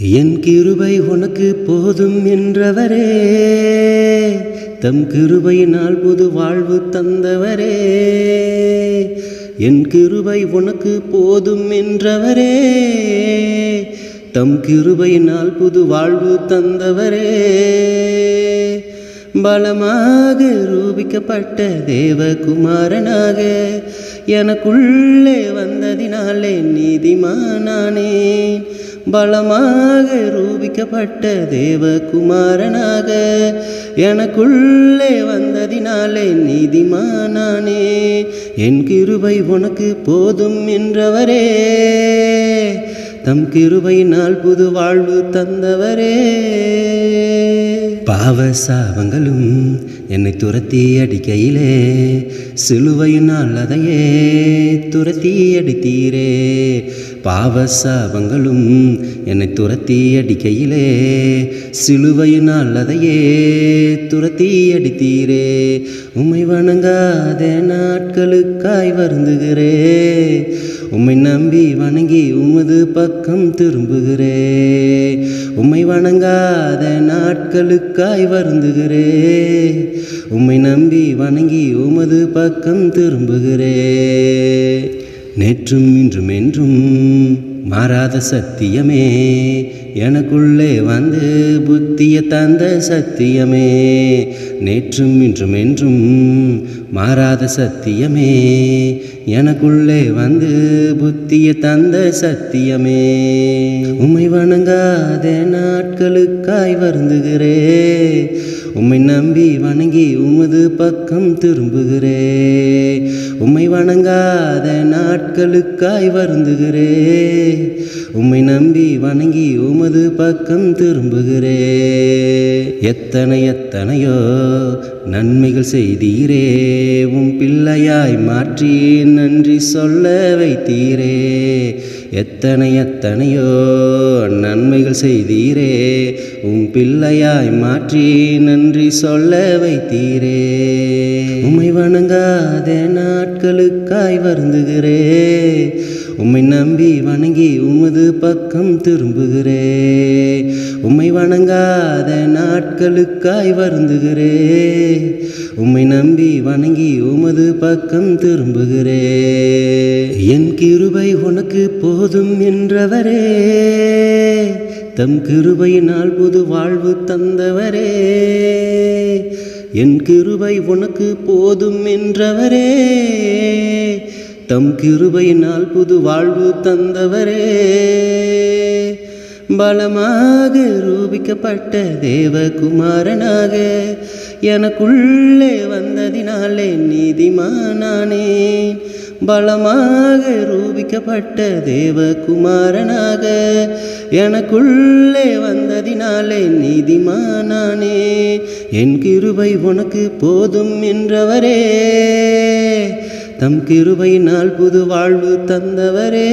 என் கிருபை உனக்கு போதும் என்றவரே. தம் கிருபையினால் புது வாழ்வு தந்தவரே. என் கிருபை உனக்கு போதும் என்றவரே. தம் கிருபையினால் புது வாழ்வு தந்தவரே. பலமாக ரூபிக்கப்பட்ட தேவகுமாரனாக எனக்குள்ளே வந்ததினாலே நீதிமானானேன். பலமாக ரூபிக்கப்பட்ட தேவகுமாரனாக எனக்குள்ளே வந்ததினாலே நீதிமானானே. என் கிருபை உனக்கு போதும் என்றவரே. தம் கிருபையினால் புது வாழ்வு தந்தவரே. பாவ சாபங்களும் என்னை துரத்தி அடிக்கையிலே சிலுவையினால் அதையே துரத்தி அடித்தீரே. பாவ சாபங்களும் என்னை துரத்தி அடிக்கையிலே சிலுவையினால் அதையே துரத்தி அடித்தீரே. உம்மை வணங்காத நாட்களுக்காய் வருந்துகிறே. உம்மை நம்பி வணங்கி உமது பக்கம் திரும்புகிறே. உம்மை வணங்காத நாட்களுக்காய் வருந்துகிறே. உம்மை நம்பி வணங்கி உமது பக்கம் திரும்புகிறே. நேற்றும் இன்றும் என்றும் மாறாத சத்தியமே. எனக்குள்ளே வந்து புத்திய தந்த சத்தியமே. நேற்றும் இன்றும் என்றும் மாறாத சத்தியமே. எனக்குள்ளே வந்து புத்திய தந்த சத்தியமே. உமை வணங்காத நாட்களுக்காய் வருந்துகிறே. உம்மை நம்பி வணங்கி உமது பக்கம் திரும்புகிறே. உம்மை வணங்காத நாட்களுக்காய் வருந்துகிறே. உம்மை நம்பி வணங்கி உமது பக்கம் திரும்புகிறே. எத்தனை எத்தனையோ நன்மைகள் செய்தீரே உம் பிள்ளையாய் மாற்றி நன்றி சொல்ல வைத்தீரே. எத்தனை எத்தனையோ நன்மைகள் செய்தீரே உம் பிள்ளையாய் மாற்றி நன்றி சொல்ல வைத்தீரே. உம்மை வணங்காத நாட்களுக்காய் வருந்துகிறே உம்மை நம்பி வணங்கி உமது பக்கம் திரும்புகிறே. உம்மை வணங்காத நாட்களுக்காய் வருந்துகிறே. உம்மை நம்பி வணங்கி உமது பக்கம் திரும்புகிறே. என் கிருபை உனக்கு போதும் என்றவரே. தம் கிருபையினால் புது வாழ்வு தந்தவரே. என் கிருபை உனக்கு போதும் என்றவரே. தம் கிருபையினால் புது வாழ்வு தந்தவரே. பலமாக ரூபிக்கப்பட்ட தேவகுமாரனாக எனக்குள்ளே வந்ததினாலே நீதிமானானேன் பலமாக ரூபிக்கப்பட்ட தேவகுமாரனாக எனக்குள்ளே வந்ததினாலே நீதிமானானே. என் கிருபை உனக்கு போதும் என்றவரே. தம் கிருபையினால் புது வாழ்வு தந்தவரே.